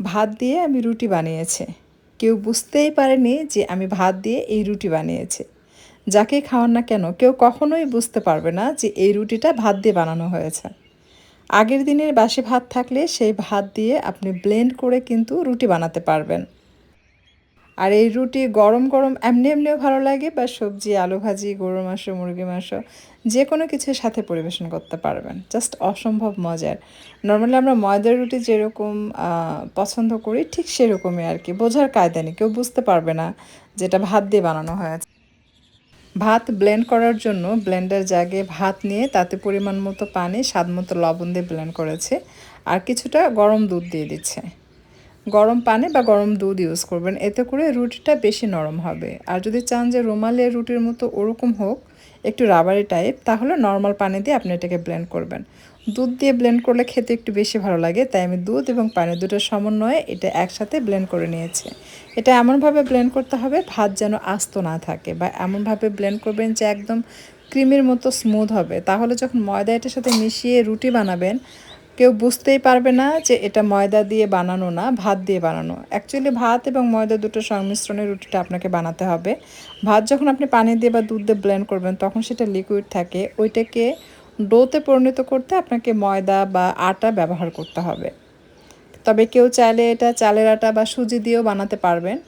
ভাত দিয়ে আমি রুটি বানিয়েছে। কেউ বুঝতেই পারেনি যে আমি ভাত দিয়ে এই রুটি বানিয়েছি। যাকে খাওয়ান না কেন, কেউ কখনোই বুঝতে পারবে না যে এই রুটিটা ভাত দিয়ে বানানো হয়েছে। আগের দিনের বাসি ভাত থাকলে সেই ভাত দিয়ে আপনি ব্লেন্ড করে কিন্তু রুটি বানাতে পারবেন। আর এই রুটি গরম গরম এমনি এমনিও ভালো লাগে, বা সবজি, আলু ভাজি গরু মাংস মুরগি মাংস যে কোনো কিছুর সাথে পরিবেশন করতে পারবেন। জাস্ট অসম্ভব মজার। নর্মালি আমরা ময়দার রুটি যেরকম পছন্দ করি, ঠিক সেরকমই আর কি। বোঝার কায়দা নেই, কেউ বুঝতে পারবে না যেটা ভাত দিয়ে বানানো হয়েছে। ভাত ব্লেন্ড করার জন্য ব্লেন্ডার জাগে ভাত নিয়ে, তাতে পরিমাণ মতো পানি, স্বাদ মতো লবণ দিয়ে ব্লেন্ড করেছে। আর কিছুটা গরম দুধ দিয়ে দিচ্ছে। গরম পানি বা গরম দুধ ইউজ করবেন। এতে করে রুটিটা বেশি নরম হবে। আর যদি চান যে রুমালের রুটির মতো ওরকম হোক, একটু রাবারি টাইপ তাহলে নর্মাল পানি দিয়ে আপনি এটাকে ব্লেন্ড করবেন। দুধ দিয়ে ব্লেন্ড করলে খেতে একটু বেশি ভালো লাগে, তাই আমি দুধ এবং পানি দুটোর সমন্বয়ে এটা একসাথে ব্লেন্ড করে নিয়েছি। এটা এমনভাবে ব্লেন্ড করতে হবে, ভাত যেন আস্ত না থাকে বা এমনভাবে ব্লেন্ড করবেন যে একদম ক্রিমের মতো স্মুথ হবে। তাহলে যখন ময়দা এটার সাথে মিশিয়ে রুটি বানাবেন কেউ বুঝতেই পারবে না যে এটা ময়দা দিয়ে বানানো না, ভাত দিয়ে বানানো। অ্যাকচুয়ালি ভাত এবং ময়দা দুটো সংমিশ্রণে রুটিটা আপনাকে বানাতে হবে। ভাত যখন আপনি পানি দিয়ে বা দুধ দিয়ে ব্লেন্ড করবেন, তখন সেটা লিকুইড থাকে। ওইটাকে ডোতে পরিণত করতে আপনাকে ময়দা বা আটা ব্যবহার করতে হবে। তবে কেউ চাইলে এটা চালের আটা বা সুজি দিয়েও বানাতে পারবেন।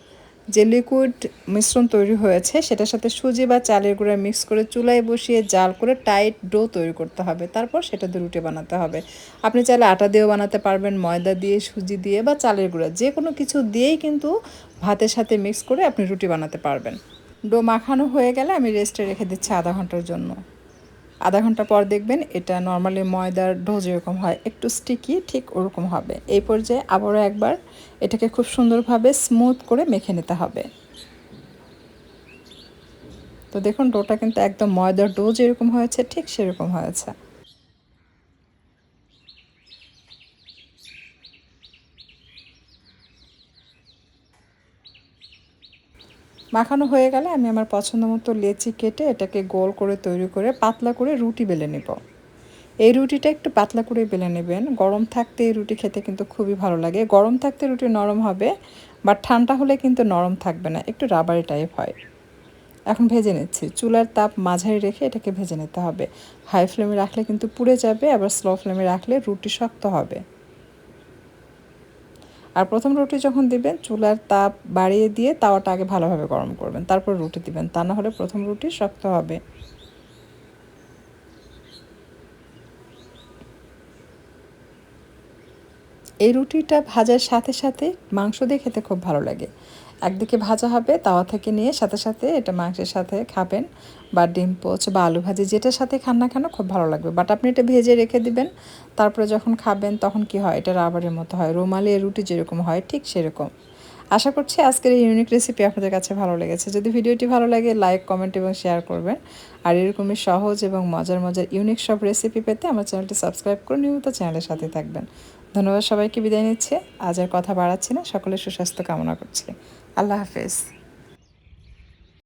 যে লিকুইড মিশ্রণ তৈরি হয়েছে, সেটার সাথে সুজি বা চালের গুঁড়া মিক্স করে চুলায় বসিয়ে জাল করে টাইট ডো তৈরি করতে হবে। তারপর সেটা দিয়ে রুটি বানাতে হবে। আপনি চাইলে আটা দিয়েও বানাতে পারবেন, ময়দা দিয়ে, সুজি দিয়ে বা চালের গুঁড়া। যে কোনো কিছু দিয়েই কিন্তু ভাতের সাথে মিক্স করে আপনি রুটি বানাতে পারবেন। ডো মাখানো হয়ে গেলে আমি রেস্টে রেখে দিচ্ছি আধা ঘণ্টার জন্য। আধা ঘণ্টা পর দেখবেন এটা নর্মালি ময়দার ডো যেরকম হয়, একটু স্টিকি ঠিক ওরকম হবে। এই পর্যায়ে আবারও একবার এটাকে খুব সুন্দরভাবে স্মুথ করে মেখে নিতে হবে। তো দেখুন ডোটা কিন্তু একদম ময়দার ডো যেরকম হয়েছে, ঠিক সেরকম হয়েছে। মাখানো হয়ে গেলে আমি আমার পছন্দ মতো লেচি কেটে এটাকে গোল করে তৈরি করে পাতলা করে রুটি বেলে নেব। এই রুটিটা একটু পাতলা করে বেলে নেবেন। গরম থাকতে এই রুটি খেতে কিন্তু খুবই ভালো লাগে। গরম থাকতে রুটি নরম হবে বা ঠান্ডা হলে কিন্তু নরম থাকবে না, একটু রাবারি টাইপ হয়। এখন ভেজে নিচ্ছি। চুলার তাপ মাঝারি রেখে এটাকে ভেজে নিতে হবে। হাই ফ্লেমে রাখলে কিন্তু পুড়ে যাবে, আবার স্লো ফ্লেমে রাখলে রুটি শক্ত হবে। আর প্রথম রুটি যখন দিবেন, চুলার তাপ বাড়িয়ে দিয়ে তাওয়াটা আগে ভালোভাবে গরম করবেন। তারপর রুটি দিবেন। তা না হলে প্রথম রুটি শক্ত হবে। এই রুটিটা ভাজার সাথে সাথে মাংস দিয়ে খেতে খুব ভালো লাগে। একদিকে ভাজা হবে তাওয়া থেকে নিয়ে সাথে সাথে এটা মাংসের সাথে খাবেন বা ডিম, পোচ বা আলু ভাজি যেটার সাথে খান না কেন খুব ভালো লাগবে। বাট আপনি এটা ভেজে রেখে দিবেন, তারপরে যখন খাবেন তখন কি হয়? এটা রাবারের মতো হয়। রুমালি রুটি যেরকম হয় ঠিক সেরকম। আশা করছি আজকের এই ইউনিক রেসিপি আপনাদের কাছে ভালো লেগেছে। যদি ভিডিওটি ভালো লাগে লাইক কমেন্ট এবং শেয়ার করবেন। আর এরকমই সহজ এবং মজার মজার ইউনিক সব রেসিপি পেতে আমার চ্যানেলটি সাবস্ক্রাইব করে নিয়মিত চ্যানেলের সাথে থাকবেন। ধন্যবাদ সবাইকে বিদায় নিচ্ছে। আজ আর কথা বাড়াচ্ছি না। সকলের সুস্বাস্থ্য কামনা করছি। আল্লাহ হাফেজ।